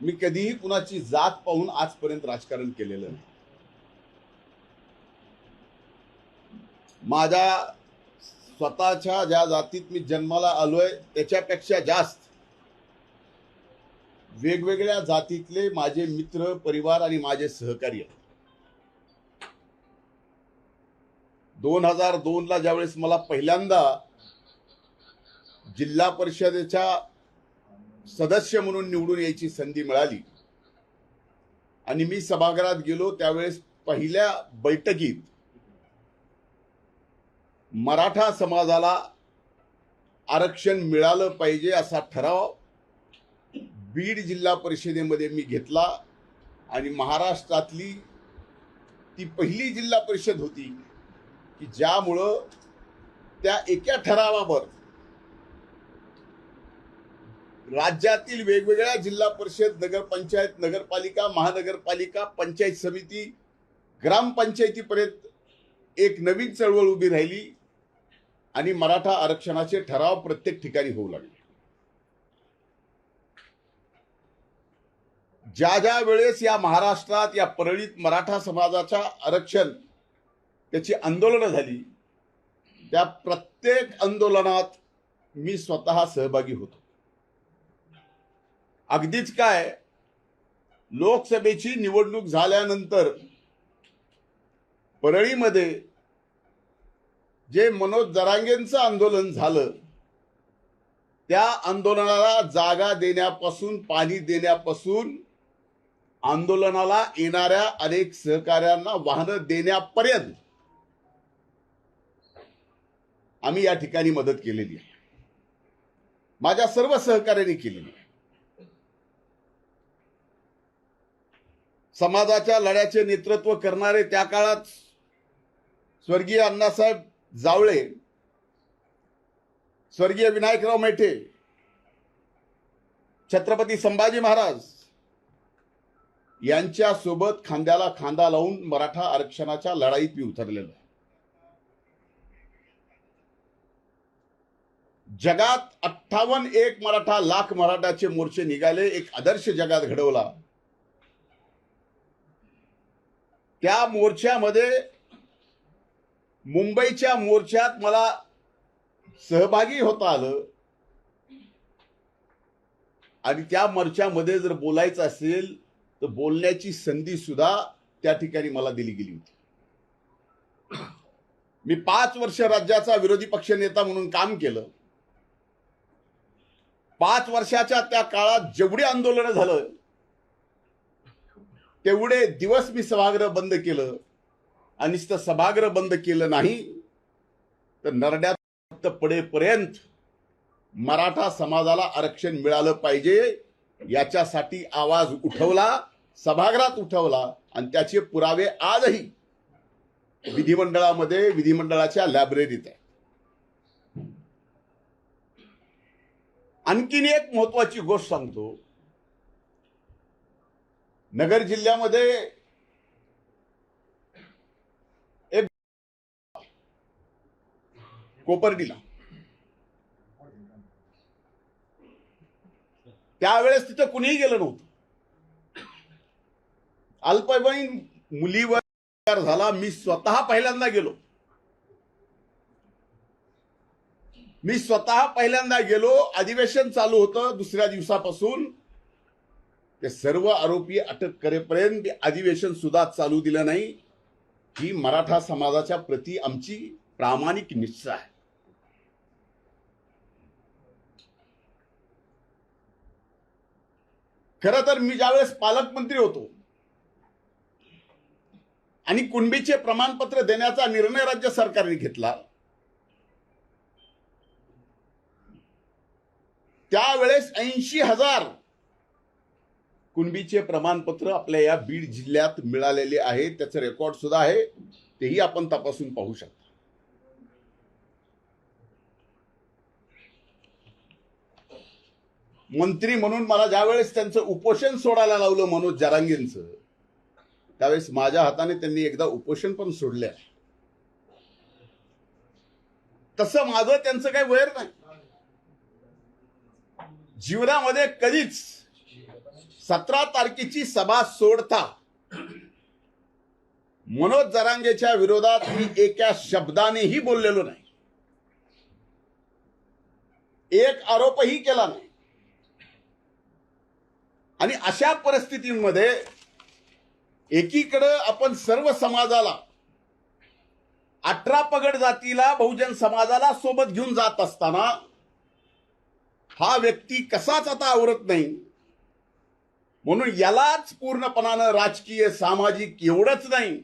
मी कधीही कुणाची जात पाहून आजपर्यंत राजकारण केलेलं नाही. माझ्या स्वतःच्या ज्या जातीत मी जन्माला आलोय त्याच्यापेक्षा जास्त वेगवेगळ्या जातीतले माझे मित्र परिवार आणि माझे सहकारी आहेत. दोन हजार दोन ला ज्यावेळेस मला पहिल्यांदा जिल्हा परिषदेच्या सदस्य म्हणून निवडून यायची संधी मिळाली. आणि मी सभागृहात गेलो त्यावेळेस पहिल्या बैठकीत मराठा समाजाला आरक्षण मिळालं पाहिजे असा ठराव बीड जिल्हा परिषदेमध्ये मी घेतला. आणि महाराष्ट्रातली ती पहिली जिल्हा परिषद होती की ज्यामुळं त्या एका ठरावावर राज्यातील वेगवेगळ्या जिल्हा परिषद नगरपंचायत नगरपालिका महानगरपालिका पंचायत समिती ग्रामपंचायतीपर्यंत एक नवीन चळवळ उभी राहिली आणि मराठा आरक्षणाचे ठराव प्रत्येक ठिकाणी होऊ लागले. ज्या ज्या वेळेस या महाराष्ट्रात या परळीत मराठा समाजाच्या आरक्षण त्याची आंदोलनं झाली त्या प्रत्येक आंदोलनात मी स्वतः सहभागी होतो. अगदीच काय? लोकसभेची निवडणूक झाल्यानंतर परळीमध्ये जे मनोज जरांगेंचं आंदोलन झालं त्या आंदोलनाला जागा देण्यापासून पाणी देण्यापासून आंदोलनाला येणाऱ्या अनेक सहकाऱ्यांना वाहनं देण्यापर्यंत आम्ही या ठिकाणी मदत केलेली आहे. माझ्या सर्व सहकाऱ्यांनी केलेली आहे. समाजाच्या लढ्याचे नेतृत्व करणारे त्या काळात स्वर्गीय अण्णासाहेब जावळे स्वर्गीय विनायकराव मेठे छत्रपती संभाजी महाराज यांच्या सोबत खांद्याला खांदा लावून मराठा आरक्षणाच्या लढाईत मी उतरलेलो जगात अठ्ठावन्न एक मराठा लाख मराठाचे मोर्चे निघाले एक आदर्श जगात घडवला. त्या मोर्चामध्ये मुंबईच्या मोर्चात मला सहभागी होता आलं. आणि त्या मोर्चामध्ये जर बोलायचं असेल तर बोलण्याची संधी सुद्धा त्या ठिकाणी मला दिली गेली होती. मी पाच वर्ष राज्याचा विरोधी पक्ष नेता म्हणून काम केलं. पाच वर्षाच्या त्या काळात जेवढी आंदोलनं झालं तेवढे दिवस मी सभागृह बंद केलं. आणि सभागृह बंद केलं नाही तर नरड्यात पडेपर्यंत मराठा समाजाला आरक्षण मिळालं पाहिजे याच्यासाठी आवाज उठवला सभागृहात उठवला आणि त्याचे पुरावे आजही विधिमंडळामध्ये विधिमंडळाच्या लायब्ररीत आहे आणखीन एक महत्वाची गोष्ट सांगतो. नगर जिल्ह्यामध्ये एक कोपर्डीला. त्यावेळेस तिथं कुणीही गेलं नव्हतं. अल्पवयीन मुलीवर झाला. मी स्वतः पहिल्यांदा गेलो. मी स्वतः पहिल्यांदा गेलो. अधिवेशन चालू होतं दुसऱ्या दिवसापासून. ते सर्व आरोपी अटक करेपर्यंत अधिवेशन सुद्धा चालू दिलं नाही. ही मराठा समाजाच्या प्रती आमची प्रामाणिक निष्ठा आहे. खर तर मी ज्यावेळेस पालकमंत्री होतो आणि कुणबीचे प्रमाणपत्र देण्याचा निर्णय राज्य सरकारने घेतला त्यावेळेस ऐंशी हजार कुणबीचे प्रमाणपत्र आपल्या या बीड जिल्ह्यात मिळालेले आहे त्याचं रेकॉर्ड सुद्धा आहे. तेही आपण तपासून पाहू शकता. मंत्री म्हणून मला ज्यावेळेस त्यांचं उपोषण सोडायला लावलं मनोज जरांगेंचं त्यावेळेस माझ्या हाताने त्यांनी एकदा उपोषण पण सोडले आहे तसं माझं त्यांचं काही वैर नाही. जीवनामध्ये कधीच सतरा तारखेची सभा सोडता मनोज जरांगेच्या विरोधात मी एका शब्दानेही बोललेलो नाही. एक आरोपही केला नाही. आणि अशा परिस्थितीमध्ये एकीकडं आपण सर्व समाजाला अठरा पगड जातीला बहुजन समाजाला सोबत घेऊन जात असताना हा व्यक्ती कसाच आता आवरत नाही? म्हणून यालाच पूर्णपणानं राजकीय सामाजिक एवढंच नाही.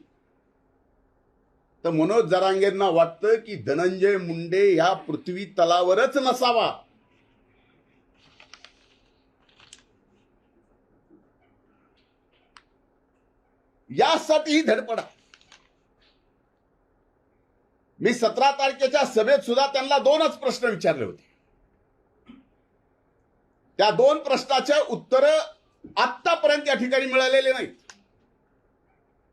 तर मनोज जरांगेंना वाटतं की धनंजय मुंडे ह्या पृथ्वी तलावरच नसावा. यासाठी ही धडपड. मी सतरा तारखेच्या सभेत सुद्धा त्यांना दोनच प्रश्न विचारले होते. त्या दोन प्रश्नाच्या उत्तर आतापर्यंत या ठिकाणी मिळालेले नाहीत.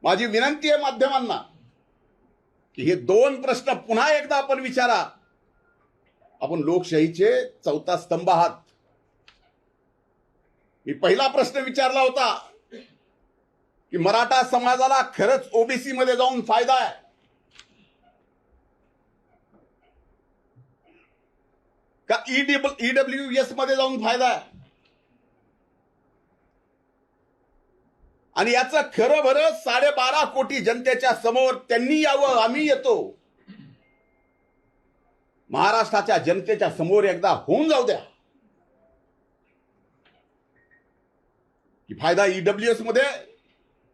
माझी विनंती आहे माध्यमांना की हे दोन प्रश्न पुन्हा एकदा आपण विचारा. आपण लोकशाहीचे चौथा स्तंभ आहात. मी पहिला प्रश्न विचारला होता की मराठा समाजाला खरंच ओबीसी मध्ये जाऊन फायदा आहे? का ईडब्ल्यू एसमध्ये जाऊन फायदा आहे? आणि याचं खरं भरं साडेबारा कोटी जनतेच्या समोर त्यांनी यावं आम्ही येतो. महाराष्ट्राच्या जनतेच्या समोर एकदा होऊन जाऊ द्या. की फायदा ईडब्ल्यू एसमध्ये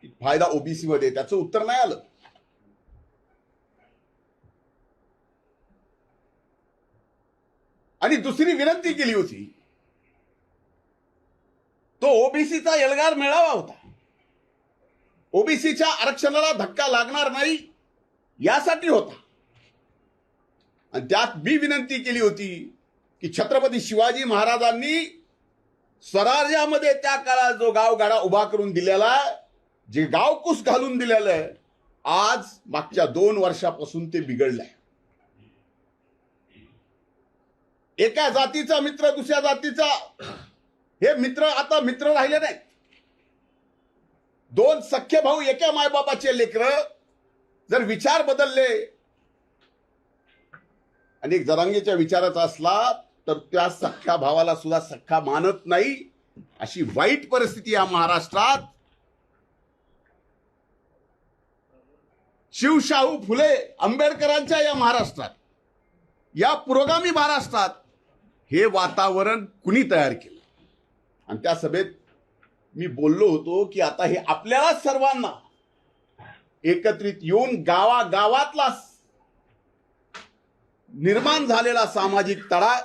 की फायदा ओबीसी मध्ये त्याचं उत्तर नाही आलं. आणि दुसरी विनंती केली होती तो ओबीसीचा एल्गार मिळावा होता. ओबीसीच्या आरक्षणाला धक्का लागणार नाही यासाठी होता. आणि त्यात मी विनंती केली होती की छत्रपती शिवाजी महाराजांनी स्वराज्यामध्ये त्या काळात जो गावगाडा उभा करून दिलेला जे गावकुस घालून दिलेलं आहे आज मागच्या दोन वर्षापासून ते बिघडलंय एका जातीचा मित्र दुसऱ्या जातीचा हे मित्र आता मित्र राहिले नाहीत. दोन सख्य भाऊ एका मायबापाचे लेकर जर विचार बदलले आणि जरांगीच्या विचाराचा असला तर त्या सख्ख्या भावाला सुद्धा सख्खा मानत नाही. अशी वाईट परिस्थिती या महाराष्ट्रात. शिवशाहू फुले आंबेडकरांच्या या महाराष्ट्रात या पुरोगामी महाराष्ट्रात हे वातावरण कुणी तयार केलं? आणि त्या सभेत मी बोललो होतो की आता हे आपल्याला सर्वांना एकत्रित येऊन गावागावातला निर्माण झालेला सामाजिक तडा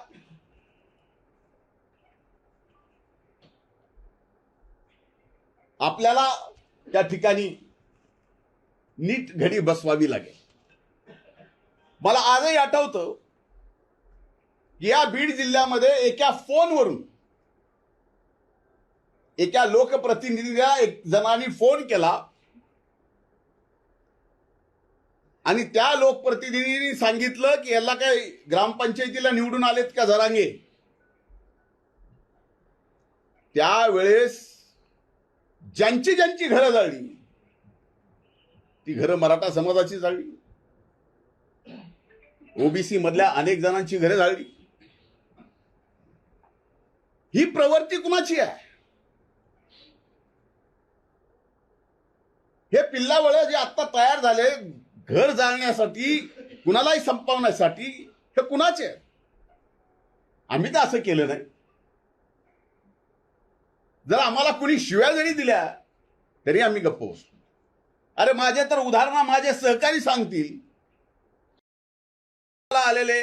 आपल्याला त्या ठिकाणी नीट घडी बसवावी लागेल. मला आजही आठवतं की या बीड जिल्ह्यामध्ये एका फोनवरून एका लोकप्रतिनिधीला एक जणांनी फोन केला. आणि त्या लोकप्रतिनिधींनी सांगितलं की याला काय ग्रामपंचायतीला निवडून आलेत का जरांगे? त्यावेळेस ज्यांची ज्यांची घरं जाळली ती घरं मराठा समाजाची जाळली. ओबीसी मधल्या अनेक जणांची घरं जाळली. ही प्रवृत्ती कुणाची आहे हे पिल्लावळ जे आता तयार झाले घर जाळण्यासाठी कुणालाही संपवण्यासाठी हे कुणाचे? आम्ही तर असं केलं नाही. जर आम्हाला कुणी शिव्या जरी दिल्या तरी आम्ही गप्प बसतो. अरे माझे तर उदाहरण माझे सहकारी सांगतील. आलेले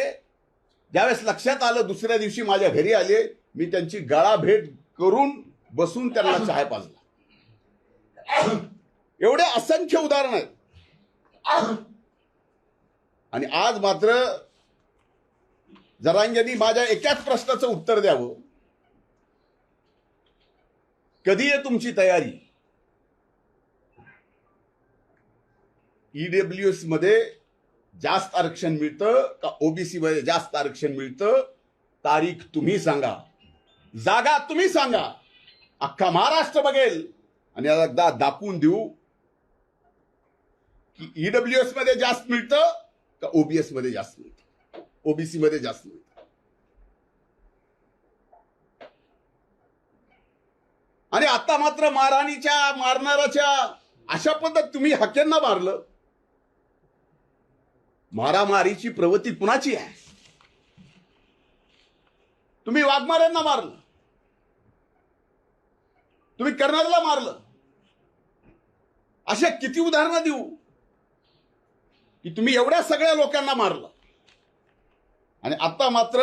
ज्यावेळेस लक्षात आलं दुसऱ्या दिवशी माझ्या घरी आले मी त्यांची गळा भेट करून बसून त्यांना चहा पाजला. एवढे असंख्य उदाहरण आहेत. आणि आज मात्र जरांग्यांनी माझ्या एकाच प्रश्नाचं उत्तर द्यावं. कधी आहे तुमची तयारी? ईडब्ल्यू एसमध्ये जास्त आरक्षण मिळतं का ओबीसी मध्ये जास्त आरक्षण मिळतं? तारीख तुम्ही सांगा. जागा तुम्ही सांगा. अख्खा महाराष्ट्र बघेल. आणि एकदा दाखवून देऊ. की ईडब्ल्यू एसमध्ये जास्त मिळतं का ओबीएसमध्ये जास्त मिळतं? ओबीसी मध्ये जास्त मिळतं. आणि आता मात्र मारहाणीच्या मारणाराच्या अशा पद्धत तुम्ही हक्यांना मारलं. मारामारीची प्रवृत्ती कुणाची आहे? तुम्ही वाघमाऱ्यांना मारलं. तुम्ही कर्नलला मारलं. अशा किती उदाहरणं देऊ? की तुम्ही एवढ्या सगळ्या लोकांना मारलं. आणि आता मात्र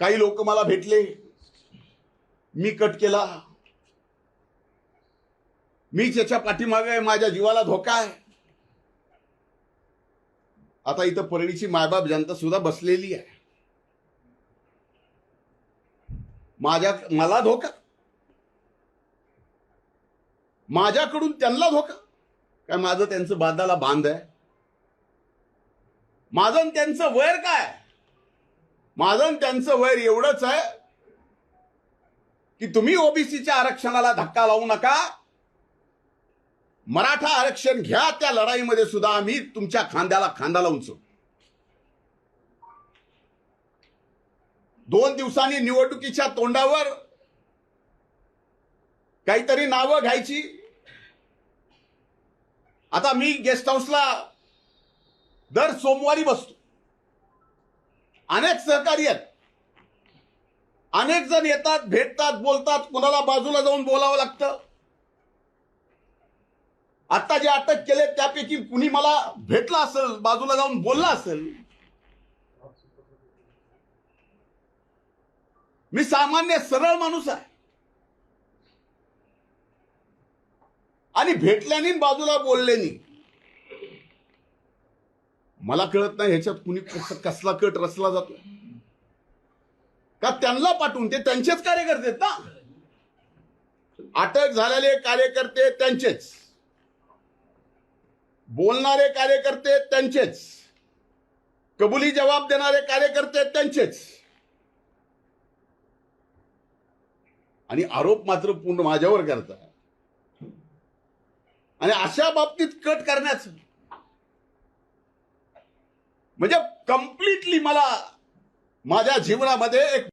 काही लोक मला भेटले. मी कट केला. मी त्याच्या पाठीमागे आहे, माझ्या जीवाला धोका आहे. आता इथं परळीची मायबाप जनता सुद्धा बसलेली आहे. माझ्या मला धोका. माझ्याकडून त्यांना धोका. काय माझं त्यांचं बांधाला बांध आहे? माझं त्यांचं वैर काय माझं त्यांचं वैर एवढंच आहे की तुम्ही ओबीसीच्या आरक्षणाला धक्का लावू नका. मराठा आरक्षण घ्या त्या लढाईमध्ये सुद्धा आम्ही तुमच्या खांद्याला खांदा लावून दोन दिवसांनी निवडणुकीच्या तोंडावर काहीतरी नावं घ्यायची. आता मी गेस्ट हाऊसला दर सोमवारी बसतो. अनेक सहकारी आहेत. अनेक जण येतात भेटतात बोलतात. कुणाला बाजूला जाऊन बोलावं लागतं. आता जे अटक केले त्यापैकी कुणी मला भेटला असेल बाजूला जाऊन बोलला असेल मी सामान्य सरळ माणूस आहे. आणि भेटल्याने बाजूला बोलल्यानी. मला कळत नाही ह्याच्यात कुणी कसला कट रचला जातो का त्यांना पाठवून ते त्यांचेच कार्यकर्ते ना? अटक झालेले कार्यकर्ते त्यांचेच. बोलणारे कार्यकर्ते त्यांचेच. कबुली जबाब देणारे कार्यकर्ते त्यांचेच. आणि आरोप मात्र पूर्ण माझ्यावर करतात. आणि अशा बाबतीत कट करण्याचं. म्हणजे कम्प्लिटली मला माझ्या जीवनामध्ये एक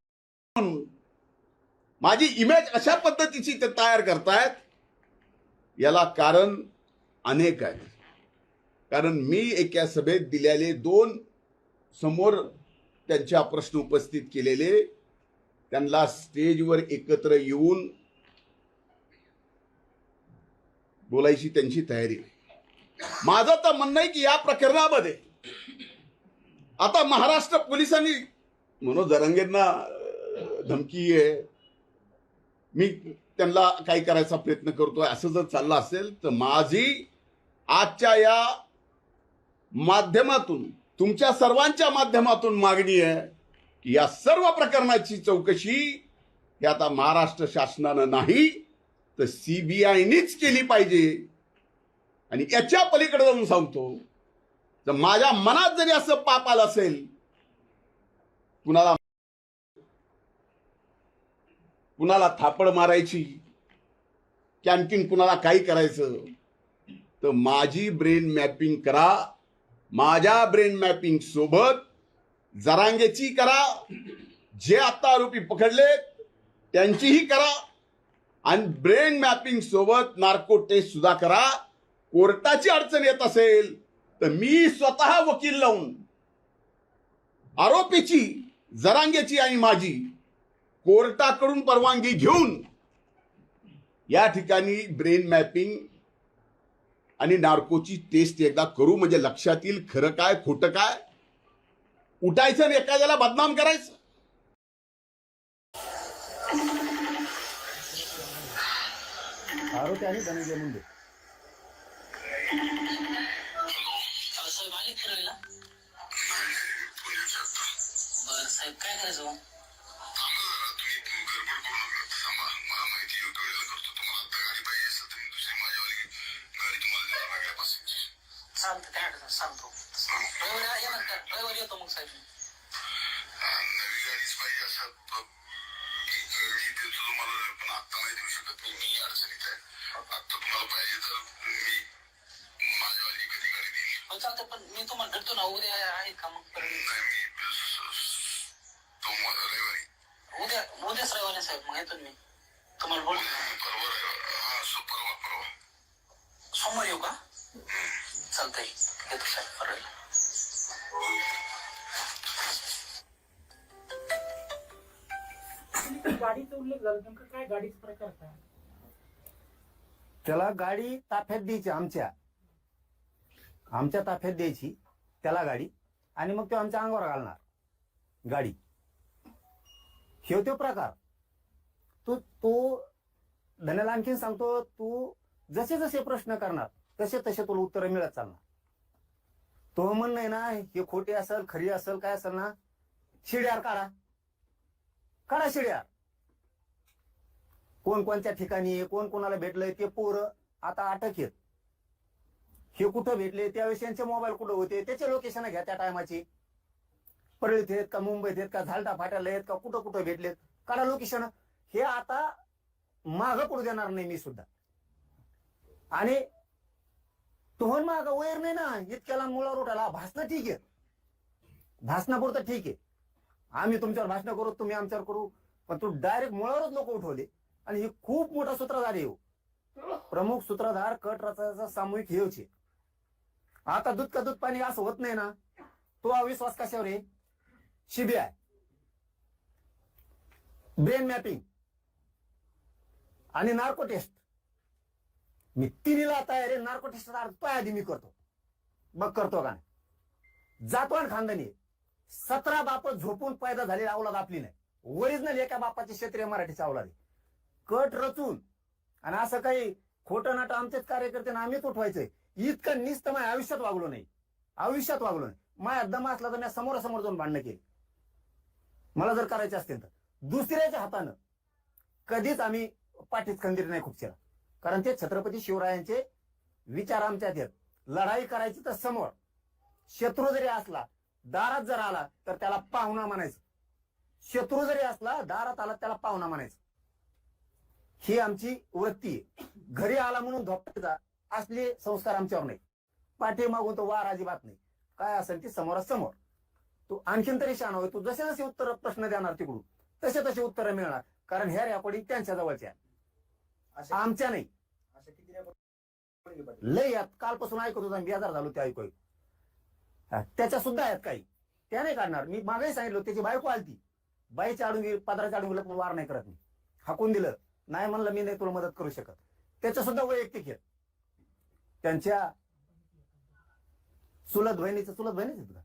म्हणून माझी इमेज अशा पद्धतीची ते तयार करतायत. याला कारण अनेक आहे कारण मी एका सभेत दिलेले दोन समोर त्यांच्या प्रश्न उपस्थित केलेले त्यांना स्टेजवर एकत्र येऊन बोलायची त्यांची तयारी. नाही माझं तर म्हणणं आहे की या प्रकरणामध्ये आता महाराष्ट्र पोलिसांनी मनोज दरंगेंना धमकी आहे. मी त्यांना काही करायचा प्रयत्न करतोय. असं जर चाललं असेल तर माझी आजच्या या माध्यमातून तुमच्या सर्वांच्या माध्यमातून मागणी आहे की या सर्व प्रकरणाची चौकशी ही आता महाराष्ट्र शासनानं नाही तर सीबीआयनीच केली पाहिजे. आणि याच्या पलीकडे जाऊन सांगतो. तर माझ्या मनात जरी असं पाप आलं असेल कुणाला कुणाला थापड मारायची की आणखीन कुणाला काही करायचं तर माझी ब्रेन मॅपिंग करा. माझ्या ब्रेन मॅपिंग सोबत जरांगेची करा. जे आता आरोपी पकडलेत त्यांचीही करा. आणि ब्रेन मॅपिंग सोबत नार्को टेस्ट सुद्धा करा. कोर्टाची अडचण येत असेल तर मी स्वतः वकील लावून आरोपीची जरांगेची आणि माझी कोर्टाकडून परवानगी घेऊन या ठिकाणी ब्रेन मॅपिंग आणि नार्कोची टेस्ट एकदा करू. म्हणजे लक्षात येईल खरं काय खोटं काय. उठायचं आणि एखाद्याला बदनाम करायचं. आरोपी आहे धनंजय मुंडे. साहेब काय करायचं सांगतो. रविवारी का रविवारी येतो मग साहेब. नवी गाडीच पाहिजे असं प- मी देतो तुम्हाला पण आता नाही देऊ शकत मी अडचणीत आहे. आता तुम्हाला पाहिजे तर मी माझ्यावाली कधी गाडी देईल हो चालतं पण मी तुम्हाला भेटतो ना उद्या आहे का मग नाही मी रविवारी उद्या उद्याच रविवारी साहेब मग येतो ना मी. तुम्हाला बोल परवा रविवार हा परवा परवा सोमवार येऊ का? चालतंय येतो साहेब परवा गाडीचा उल्लेख झाला नेमकं काय गाडीचा प्रकार काय त्याला गाडी ताफ्यात द्यायची आमच्या. आमच्या ताफ्यात द्यायची त्याला गाडी. आणि मग तो आमच्या अंगावर घालणार गाडी. हे तो प्रकार. तू तो धन्याला आणखीन सांगतो तू जसे जसे प्रश्न करणार तसे तसे तुला उत्तर मिळत चालणार. तो म्हण नाही ना हे खोटे असेल खरी असेल काय असेल ना शिड्यार काढा. काढा शिड्यार कोण कोणत्या ठिकाणी कोण कोणाला भेटलंय ते पोरं आता अटक आहेत. हे कुठं भेटले त्यावेळेस यांचे मोबाईल कुठं होते त्याचे लोकेशन घ्या त्या टायमाची परळीत आहेत का मुंबईत आहेत का झालटा फाट्याला आहेत का कुठं कुठं भेटलेत काढा लोकेशन हे आता माग पडू देणार नाही मी सुद्धा. आणि तोहन माग वैर नाही ना इतक्याला मुळावर उठाला भासणं ठीक आहे. भासणापुरतं ठीक आहे. आम्ही तुमच्यावर भाषण करू तुम्ही आमच्यावर करू पण तू डायरेक्ट मुळावरच लोक उठवले. आणि हे खूप मोठा सूत्रधार येऊ हो. प्रमुख सूत्रधार कट रचायचा सामूहिक हेवचे आता दूध का दूध पाणी असं होत नाही ना तो अविश्वास कशावर आहे? सीबीआय ब्रेन मॅपिंग आणि नार्को टेस्ट मी तिन्हीला तयार आहे नार्को टेस्ट पाय आधी मी करतो. मग करतो का नाही. जातो आणि खानदानी सतरा बाप झोपून पैदा झालेली अवलाद आपली नाही. ओरिजिनल एका बापाची क्षेत्रीय मराठीची अवलाद आहे. कट रचून. आणि असं काही खोटं नाटं आमचेच कार्यकर्ते आम्हीच उठवायचंय. इतकं निस्त माझ्या आयुष्यात वागलो नाही. आयुष्यात वागलो नाही. माझ्या दम असला तर मी समोरासमोर जाऊन भांडणं केली. मला जर करायचे असतील तर. दुसऱ्याच्या हातानं कधीच आम्ही पाठीत खंदीर नाही खूप केला कारण ते छत्रपती शिवरायांचे विचार आमच्यात आहेत लढाई करायची तर समोर. शत्रू जरी असला दारात जर आला तर त्याला पाहुणा म्हणायचं. शत्रू जरी असला दारात आला त्याला पाहुणा म्हणायचं. ही आमची वृत्ती आहे. घरी आला म्हणून धोपटायचा असले संस्कार आमच्यावर नाही. पाठी मागून तो वार अजिबात नाही. काय असेल ती समोरासमोर. तू आणखीन तरी शान होय. तू जसे जसे उत्तर प्रश्न देणार तिकडून तसे तसे उत्तर मिळणार. कारण ह्या रेकॉर्डिंग त्यांच्या जवळच्या. आमच्या नाही. लय यात कालपासून ऐकत होता बेजार झालो ते ऐकू त्याच्या सुद्धा आहेत काही. त्या नाही काढणार. मी मागे सांगितलं त्याची बायको आलती. बाईच्या आडून पदराच्या आडून गेलं पण वार नाही करत मी. हाकून दिलं. नाही म्हणलं मी नाही तुला मदत करू शकत. त्याच्या सुद्धा वैयक्तिक आहेत त्यांच्या चुलत बहिणीचं चुलत बहिणीच का?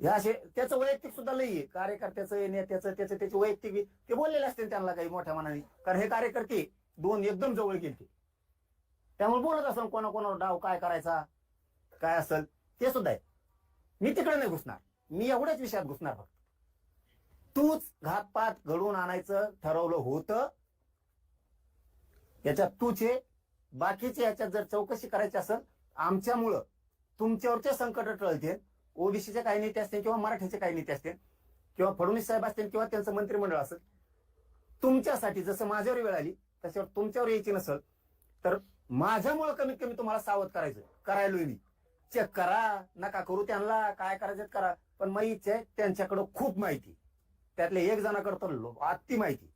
हे असे त्याचं वैयक्तिक सुद्धा लई आहे. कार्यकर्त्याचं नेत्याचं त्याचं त्याचे वैयक्तिक ते बोललेले असतील त्यांना काही मोठ्या मनाने. कारण हे कार्यकर्ते दोन एकदम जवळ गेले त्यामुळे बोलत असेल कोणाकोणावर डाव काय करायचा काय असेल ते सुद्धा आहे. मी तिकडे नाही घुसणार. मी एवढ्याच विषयात घुसणार फक्त. तूच घातपात घडवून आणायचं ठरवलं होतं. याच्यात तूच आहे बाकीचे याच्यात जर चौकशी करायची असेल आमच्यामुळं तुमच्यावरचे संकट टळते ओबीसीचे काही नेते असतील किंवा मराठीचे काही नेते असतील किंवा फडणवीस साहेब असतील किंवा त्यांचं मंत्रिमंडळ असेल तुमच्यासाठी जसं माझ्यावर वेळ आली तशावर तुमच्यावर यायची नसेल तर माझ्यामुळं कमीत कमी तुम्हाला सावध करायचं करायलो मी. चेक करा नका करू त्यांना काय करायचं करा. पण माहिती आहे त्यांच्याकडं खूप माहिती. त्यातले एक जणाकडे तर लो- अति माहिती.